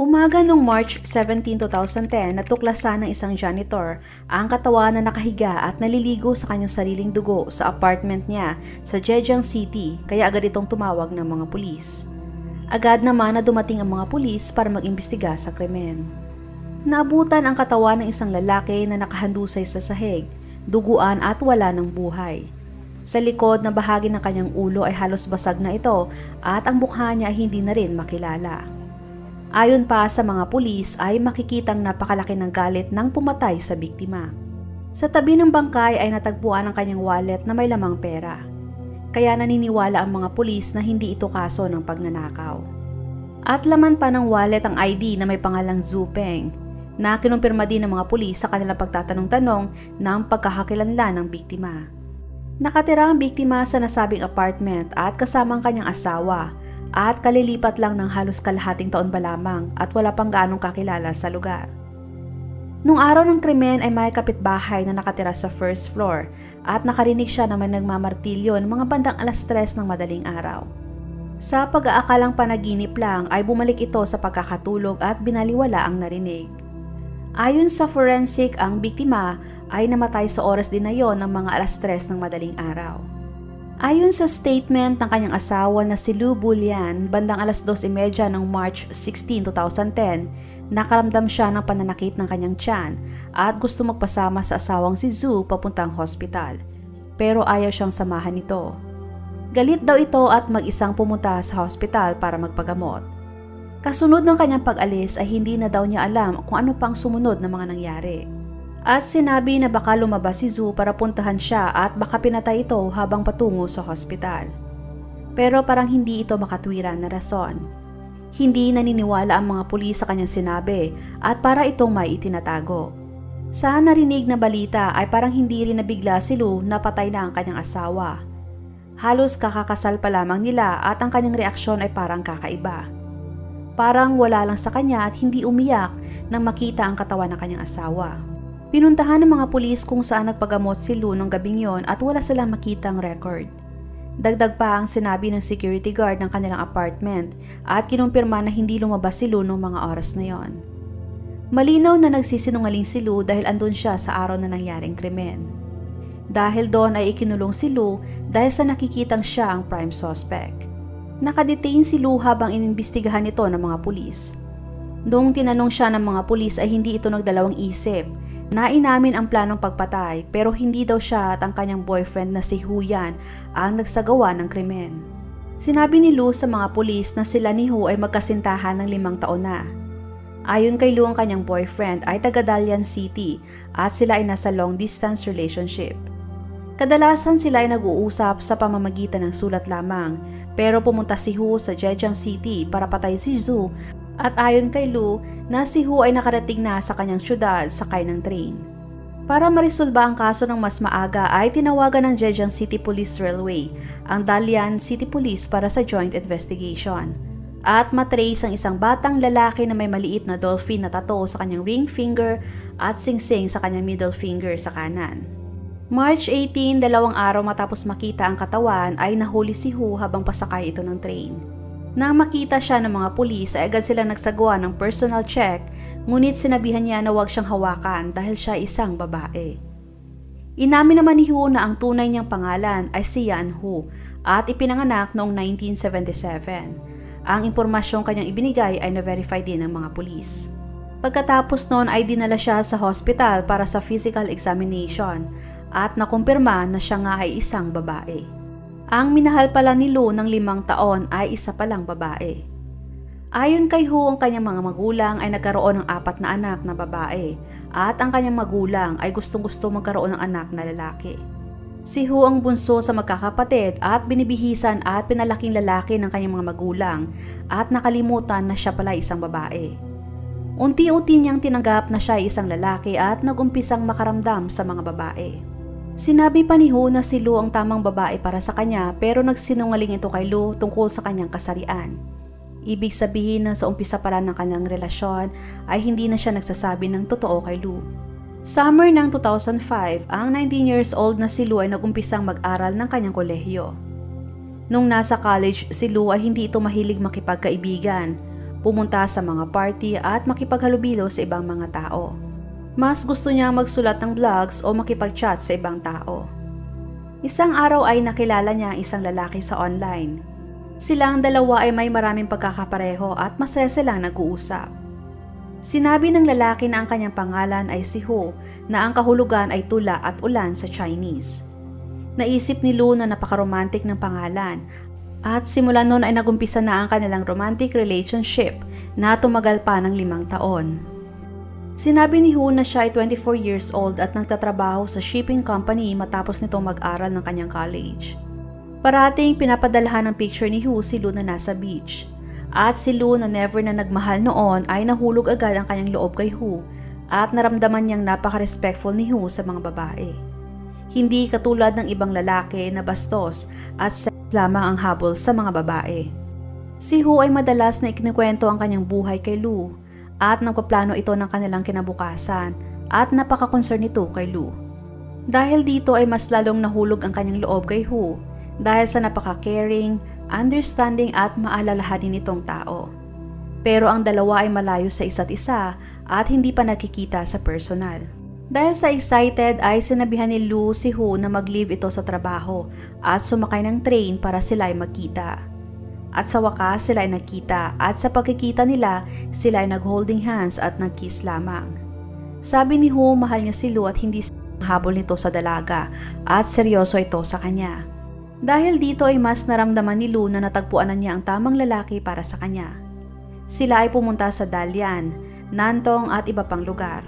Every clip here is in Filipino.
Umaga noong March 17, 2010, natuklasan ng isang janitor ang katawan na nakahiga at naliligo sa kanyang sariling dugo sa apartment niya sa Zhejiang City kaya agad itong tumawag ng mga pulis. Agad naman na dumating ang mga pulis para mag-imbestiga sa krimen. Naabutan ang katawan ng isang lalaki na nakahandusay sa sahig, duguan at wala ng buhay. Sa likod na bahagi ng kanyang ulo ay halos basag na ito at ang mukha niya ay hindi na rin makilala. Ayon pa sa mga pulis ay makikitang napakalaki ng galit ng pumatay sa biktima. Sa tabi ng bangkay ay natagpuan ang kanyang wallet na may lamang pera. Kaya naniniwala ang mga pulis na hindi ito kaso ng pagnanakaw. At laman pa ng wallet ang ID na may pangalang Zupeng na kinumpirma din ng mga pulis sa kanilang pagtatanong-tanong ng pagkakakilanlan ng biktima. Nakatira ang biktima sa nasabing apartment at kasama ang kanyang asawa at kalilipat lang ng halos kalahating taon pa lamang at wala pang gaanong kakilala sa lugar. Nung araw ng krimen ay may kapitbahay na nakatira sa first floor at nakarinig siya na may nagmamartilyo ng mga bandang alas tres ng madaling araw. Sa pag-aakalang panaginip lang ay bumalik ito sa pagkakatulog at binaliwala ang narinig. Ayon sa forensic, ang biktima ay namatay sa oras din na yon ng mga alas tres ng madaling araw. Ayon sa statement ng kanyang asawa na si Lou Bulian, bandang alas 2.30 ng March 16, 2010, nakaramdam siya ng pananakit ng kanyang tiyan at gusto magpasama sa asawang si Zhu papuntang hospital. Pero ayaw siyang samahan nito. Galit daw ito at mag-isang pumunta sa hospital para magpagamot. Kasunod ng kanyang pag-alis ay hindi na daw niya alam kung ano pang sumunod na mga nangyari. At sinabi na baka lumabas si Zhu para puntahan siya at baka pinatay ito habang patungo sa hospital. Pero parang hindi ito makatwiran na rason. Hindi naniniwala ang mga pulis sa kanyang sinabi at para itong may itinatago. Sa narinig na balita ay parang hindi rin nabigla si Lu na patay na ang kanyang asawa. Halos kakakasal pa lamang nila at ang kanyang reaksyon ay parang kakaiba. Parang wala lang sa kanya at hindi umiyak nang makita ang katawan ng kanyang asawa. Pinuntahan ng mga pulis kung saan nagpagamot si Lu nung gabing yon at wala silang makitang record. Dagdag pa ang sinabi ng security guard ng kanilang apartment at kinumpirma na hindi lumabas si Lu nung mga oras na yon. Malinaw na nagsisinungaling si Lu dahil andun siya sa araw na nangyaring krimen. Dahil doon ay ikinulong si Lu dahil sa nakikitang siya ang prime suspect. Nakadetain si Lu habang inimbestigahan ito ng mga pulis. Noong tinanong siya ng mga pulis ay hindi ito nagdalawang isip Nainamin ang planong pagpatay pero hindi daw siya at ang kanyang boyfriend na si Huyan ang nagsagawa ng krimen. Sinabi ni Lu sa mga pulis na sila ni Hu ay magkasintahan ng limang taon na. Ayon kay Lu ang kanyang boyfriend ay taga Dalian City at sila ay nasa long distance relationship. Kadalasan sila ay nag-uusap sa pamamagitan ng sulat lamang pero pumunta si Hu sa Zhejiang City para patay si Zhu at ayon kay Lu, na si Hu ay nakarating na sa kanyang syudad sakay ng train. Para marisolba ang kaso ng mas maaga ay tinawagan ng Zhejiang City Police Railway ang Dalian City Police para sa joint investigation. At matrace ang isang batang lalaki na may maliit na dolphin na tato sa kanyang ring finger at singsing sa kanyang middle finger sa kanan. March 18, dalawang araw matapos makita ang katawan ay nahuli si Hu habang pasakay ito ng train. Nang makita siya ng mga pulis ay agad sila nagsagawa ng personal check ngunit sinabihan niya na huwag siyang hawakan dahil siya isang babae. Inamin naman ni Hu na ang tunay niyang pangalan ay si Yan Hu at ipinanganak noong 1977. Ang impormasyong kanyang ibinigay ay na-verify din ng mga pulis. Pagkatapos noon ay dinala siya sa hospital para sa physical examination at nakumpirma na siya nga ay isang babae. Ang minahal pala ni Lu ng limang taon ay isa palang babae. Ayon kay Hu, ang kanyang mga magulang ay nagkaroon ng apat na anak na babae at ang kanyang magulang ay gustong-gusto magkaroon ng anak na lalaki. Si Hu ang bunso sa magkakapatid at binibihisan at pinalaking lalaki ng kanyang mga magulang at nakalimutan na siya pala isang babae. Unti-unti niyang tinanggap na siya ay isang lalaki at nagumpisang makaramdam sa mga babae. Sinabi pa ni Hu na si Lu ang tamang babae para sa kanya pero nagsinungaling ito kay Lu tungkol sa kanyang kasarian. Ibig sabihin na sa umpisa pa lang ng kanyang relasyon ay hindi na siya nagsasabi ng totoo kay Lu. Summer ng 2005, ang 19 years old na si Lu ay nagumpisang mag-aral ng kanyang kolehiyo. Nung nasa college si Lu ay hindi ito mahilig makipagkaibigan, pumunta sa mga party at makipaghalubilo sa ibang mga tao. Mas gusto niya magsulat ng blogs o makipag-chat sa ibang tao. Isang araw ay nakilala niya ang isang lalaki sa online. Silang dalawa ay may maraming pagkakapareho at masaya silang nag-uusap. Sinabi ng lalaki na ang kanyang pangalan ay si Ho na ang kahulugan ay tula at ulan sa Chinese. Naisip ni Lu na napakaromantic ng pangalan at simula noon ay nagumpisa na ang kanilang romantic relationship na tumagal pa ng limang taon. Sinabi ni Hu na siya ay 24 years old at nagtatrabaho sa shipping company matapos nitong mag-aral ng kanyang college. Parating pinapadalahan ng picture ni Hu si Lu na nasa beach. At si Lu na never na nagmahal noon ay nahulog agad ang kanyang loob kay Hu at naramdaman niyang napaka-respectful ni Hu sa mga babae. Hindi katulad ng ibang lalaki na bastos at sex lamang ang habol sa mga babae. Si Hu ay madalas na ikinikwento ang kanyang buhay kay Lu at nagpaplano ito ng kanilang kinabukasan at napaka-concern nito kay Lu. Dahil dito ay mas lalong nahulog ang kanyang loob kay Hu dahil sa napaka-caring, understanding at maalalahanin nitong tao. Pero ang dalawa ay malayo sa isa't isa at hindi pa nagkikita sa personal. Dahil sa excited ay sinabihan ni Lu si Hu na mag-leave ito sa trabaho at sumakay ng train para sila ay magkita. At sa wakas sila ay nagkita at sa pagkikita nila sila ay nag-holding hands at nag-kiss lamang. Sabi ni Hu mahal niya si Lu at hindi habol nito sa dalaga at seryoso ito sa kanya. Dahil dito ay mas naramdaman ni Lu na natagpuan na niya ang tamang lalaki para sa kanya. Sila ay pumunta sa Dalian, Nantong at iba pang lugar.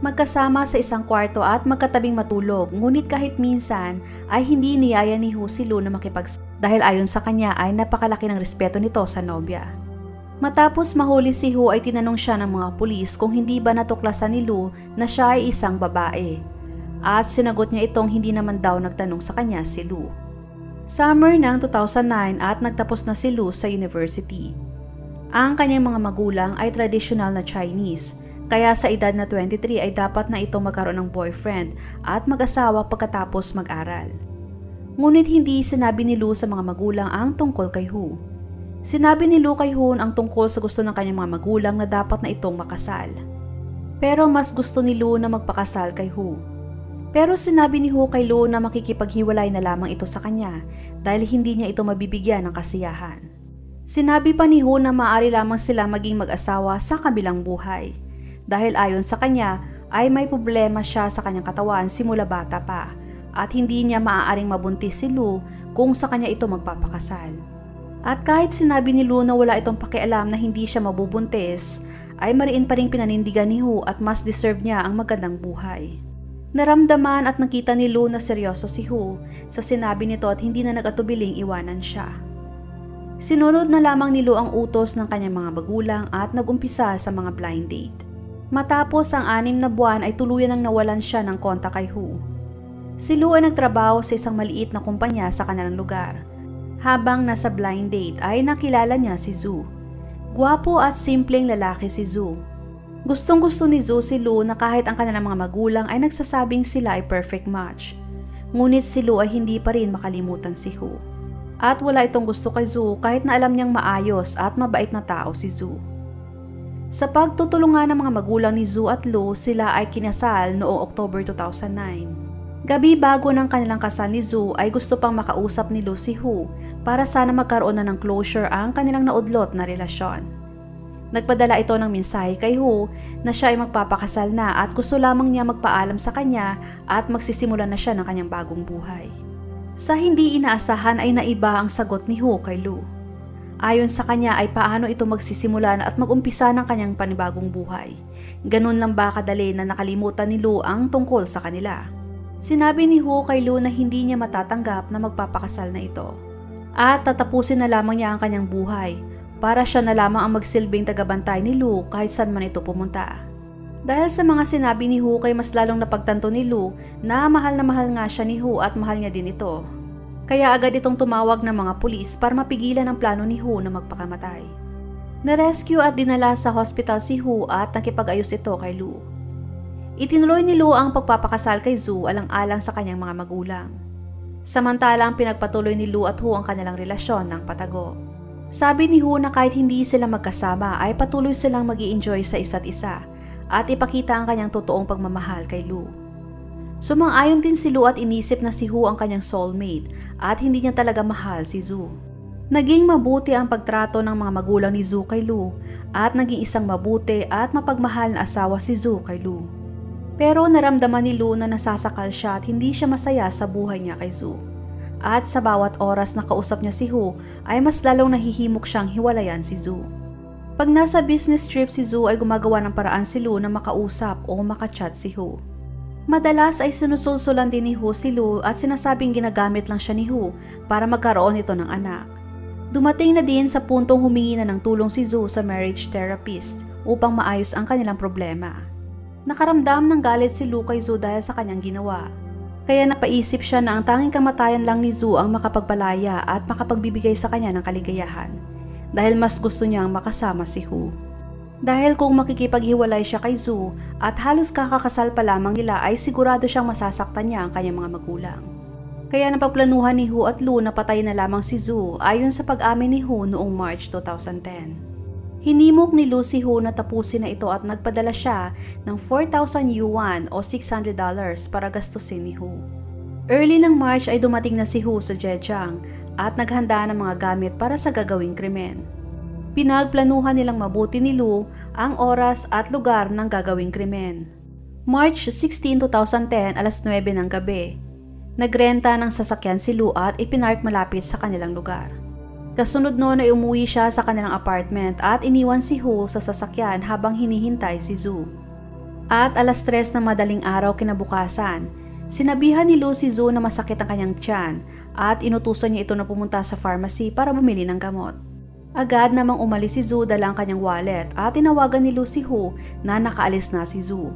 Magkasama sa isang kwarto at magkatabing matulog ngunit kahit minsan ay hindi niyaya ni Hu si Lu na makipag dahil ayon sa kanya ay napakalaki ng respeto nito sa nobya. Matapos mahuli si Hu ay tinanong siya ng mga pulis kung hindi ba natuklasan ni Lu na siya ay isang babae. At sinagot niya itong hindi naman daw nagtanong sa kanya si Lu. Summer ng 2009 at nagtapos na si Lu sa university. Ang kanyang mga magulang ay traditional na Chinese, kaya sa edad na 23 ay dapat na ito magkaroon ng boyfriend at mag-asawa pagkatapos mag-aral. Ngunit hindi sinabi ni Lu sa mga magulang ang tungkol kay Hu. Sinabi ni Lu kay Hun ang tungkol sa gusto ng kanyang mga magulang na dapat na itong makasal. Pero mas gusto ni Lu na magpakasal kay Hu. Pero sinabi ni Hu kay Lu na makikipaghiwalay na lamang ito sa kanya dahil hindi niya ito mabibigyan ng kasiyahan. Sinabi pa ni Hu na maaari lamang sila maging mag-asawa sa kabilang buhay dahil ayon sa kanya ay may problema siya sa kanyang katawan simula bata pa at hindi niya maaaring mabuntis si Lu kung sa kanya ito magpapakasal. At kahit sinabi ni Lu na wala itong pakialam na hindi siya mabubuntis, ay mariin pa rin pinanindigan ni Hu at mas deserve niya ang magandang buhay. Naramdaman at nakita ni Lu na seryoso si Hu sa sinabi nito at hindi na nagatubiling iwanan siya. Sinunod na lamang ni Lu ang utos ng kanyang mga magulang at nagumpisa sa mga blind date. Matapos ang anim na buwan ay tuluyan nang nawalan siya ng kontak kay Hu. Si Lu ay nagtrabaho sa isang maliit na kumpanya sa kanilang lugar. Habang nasa blind date ay nakilala niya si Zhu. Gwapo at simpleng lalaki si Zhu. Gustong gusto ni Zhu si Lu na kahit ang kanilang mga magulang ay nagsasabing sila ay perfect match. Ngunit si Lu ay hindi pa rin makalimutan si Hu. At wala itong gusto kay Zhu kahit na alam niyang maayos at mabait na tao si Zhu. Sa pagtutulungan ng mga magulang ni Zhu at Lu, sila ay kinasal noong October 2009. Gabi bago ng kanilang kasal ni Zhu ay gusto pang makausap ni Lu si Hu para sana magkaroon na ng closure ang kanilang naudlot na relasyon. Nagpadala ito ng mensahe kay Hu na siya ay magpapakasal na at gusto lamang niya magpaalam sa kanya at magsisimula na siya ng kanyang bagong buhay. Sa hindi inaasahan ay naiba ang sagot ni Hu kay Lu. Ayon sa kanya ay paano ito magsisimula at magumpisa ng kanyang panibagong buhay. Ganun lang ba kadali na nakalimutan ni Lu ang tungkol sa kanila? Sinabi ni Hu kay Lu na hindi niya matatanggap na magpapakasal na ito. At tatapusin na lamang niya ang kanyang buhay para siya na lamang ang magsilbing tagabantay ni Lu kahit saan man ito pumunta. Dahil sa mga sinabi ni Hu kay mas lalong napagtanto ni Lu na mahal na mahal nga siya ni Hu at mahal niya din ito. Kaya agad itong tumawag ng mga pulis para mapigilan ang plano ni Hu na magpakamatay. Na-rescue at dinala sa hospital si Hu at nakipag-ayos ito kay Lu. Itinuloy ni Lu ang pagpapakasal kay Zhu alang-alang sa kanyang mga magulang. Samantalang pinagpatuloy ni Lu at Hu ang kanilang relasyon ng patago. Sabi ni Hu na kahit hindi sila magkasama ay patuloy silang mag enjoy sa isa't isa at ipakita ang kanyang totoong pagmamahal kay Lu. Sumang-ayon din si Lu at inisip na si Hu ang kanyang soulmate at hindi niya talaga mahal si Zhu. Naging mabuti ang pagtrato ng mga magulang ni Zhu kay Lu at naging isang mabuti at mapagmahal na asawa si Zhu kay Lu. Pero naramdaman ni Lu na nasasakal siya at hindi siya masaya sa buhay niya kay Zhu. At sa bawat oras na kausap niya si Hu ay mas lalong nahihimok siyang hiwalayan si Zhu. Pag nasa business trip si Zhu ay gumagawa ng paraan si Lu na makausap o makachat si Hu. Madalas ay sinusulsulan din ni Hu si Lu at sinasabing ginagamit lang siya ni Hu para magkaroon ito ng anak. Dumating na din sa puntong humingi na ng tulong si Zhu sa marriage therapist upang maayos ang kanilang problema. Nakaramdam ng galit si Lu kay Zhu dahil sa kanyang ginawa. Kaya napaisip siya na ang tanging kamatayan lang ni Zhu ang makapagpalaya at makapagbibigay sa kanya ng kaligayahan dahil mas gusto niyang makasama si Hu. Dahil kung makikipaghiwalay siya kay Zhu at halos kakakasal pa lamang nila ay sigurado siyang masasaktan niya ang kanyang mga magulang. Kaya napagplanuhan ni Hu at Lu na patay na lamang si Zhu ayon sa pag-amin ni Hu noong March 2010. Hinimok ni Lu si Hu na tapusin na ito at nagpadala siya ng 4,000 yuan o $600 para gastusin ni Hu. Early ng March ay dumating na si Hu sa Zhejiang at naghanda ng mga gamit para sa gagawing krimen. Pinagplanuhan nilang mabuti ni Lu ang oras at lugar ng gagawing krimen. March 16, 2010, alas 9 ng gabi. Nagrenta ng sasakyan si Lu at ipinark malapit sa kanilang lugar. Kasunod noon ay umuwi siya sa kanilang apartment at iniwan si Hu sa sasakyan habang hinihintay si Zhu. At alas 3 ng madaling araw kinabukasan, sinabihan ni Lu si Zhu na masakit ang kanyang tiyan at inutusan niya ito na pumunta sa pharmacy para bumili ng gamot. Agad namang umalis si Zhu dala ang kanyang wallet at tinawagan ni Lu si Hu na nakaalis na si Zhu.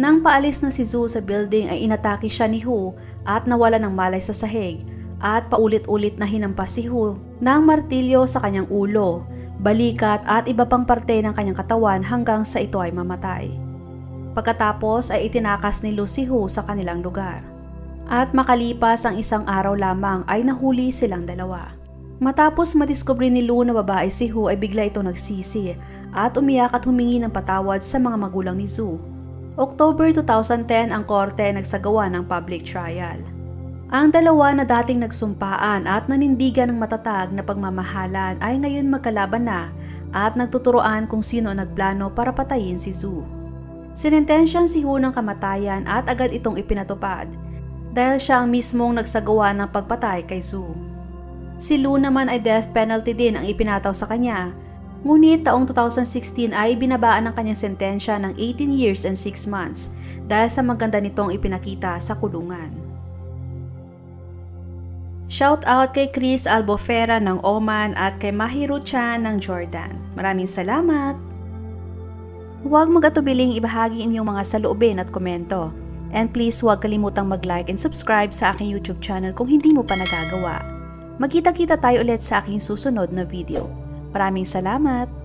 Nang paalis na si Zhu sa building ay inatake siya ni Hu at nawala ng malay sa sahig at paulit-ulit na hinampas si Hu ng martilyo sa kanyang ulo, balikat at iba pang parte ng kanyang katawan hanggang sa ito ay mamatay. Pagkatapos ay itinakas ni Lu si Hu sa kanilang lugar. At makalipas ang isang araw lamang ay nahuli silang dalawa. Matapos madiskubre ni Lu na babae si Hu ay bigla ito nagsisi at umiyak at humingi ng patawad sa mga magulang ni Zhu. October 2010 ang korte ay nagsagawa ng public trial. Ang dalawa na dating nagsumpaan at nanindigan ng matatag na pagmamahalan ay ngayon magkalaban na at nagtuturoan kung sino ang nagplano para patayin si Zhu. Sinentensyan si Hu ng kamatayan at agad itong ipinatupad dahil siya ang mismong nagsagawa ng pagpatay kay Zhu. Si Lu naman ay death penalty din ang ipinataw sa kanya Ngunit taong 2016 ay binabaan ng kanyang sentensya ng 18 years and 6 months dahil sa maganda nitong ipinakita sa kulungan. Shout out kay Chris Albofera ng Oman at kay Mahiru Chan ng Jordan. Maraming salamat! Huwag magatubiling ibahagi inyong mga saloobin at komento. And please huwag kalimutang mag-like and subscribe sa aking YouTube channel kung hindi mo pa nagagawa. Magkita-kita tayo ulit sa aking susunod na video. Maraming salamat!